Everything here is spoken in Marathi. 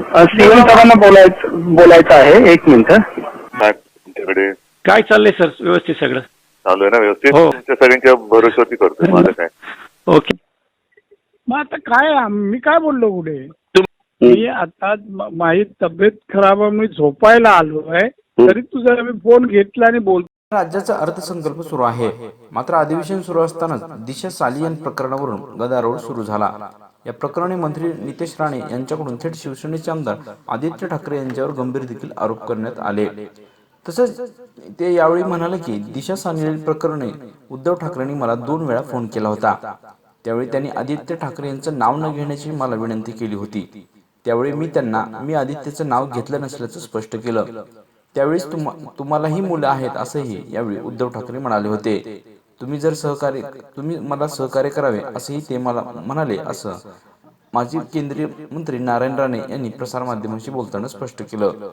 सीएम सरांना बोलायचं बोलायचं आहे. एक मिनिट. काय तुमच्याकडे काय चाललंय सर? व्यवस्थित सगळं? चालू आहे ना व्यवस्थित? हो. तुमच्या सगळ्यांच्या भरोश्यावरती करतोय माझं काय ओके. मग आता काय आम- मी काय बोललो पुढे? तुम- मी आता म- माझी तब्येत खराब आहे मी झोपायला आलो आहे. तरी तुझा मी फोन घेतला आणि बोल राज्याचा अर्थसंकल्प सुरू आहे. मात्र अधिवेशन सुरू असतानाच दिशा सालियन प्रकरणावरून गदारोळ सुरू झाला. या प्रकरणी मंत्री नितेश राणे यांच्याकडून थेट शिवसेनेचे आमदार आदित्य ठाकरे यांच्यावर गंभीर देखील आरोप करण्यात आले. तसंच ते यावेळी म्हणाले की दिशा सालियन प्रकरणी उद्धव ठाकरेंनी मला दोन वेळा फोन केला होता. त्यावेळी त्यांनी आदित्य ठाकरे यांचं नाव न घेण्याची मला विनंती केली होती. त्यावेळी मी त्यांना मी आदित्यचं नाव घेतलं नसल्याचं स्पष्ट केलं. त्यावेळेस तुम्हा तुम्हालाही मुलं आहेत असंही यावेळी उद्धव ठाकरे म्हणाले होते. तुम्ही जर सहकार्य तुम्ही मला सहकार्य करावे असंही ते मला म्हणाले असं माजी केंद्रीय मंत्री नारायण राणे यांनी प्रसारमाध्यमांशी बोलताना स्पष्ट केलं.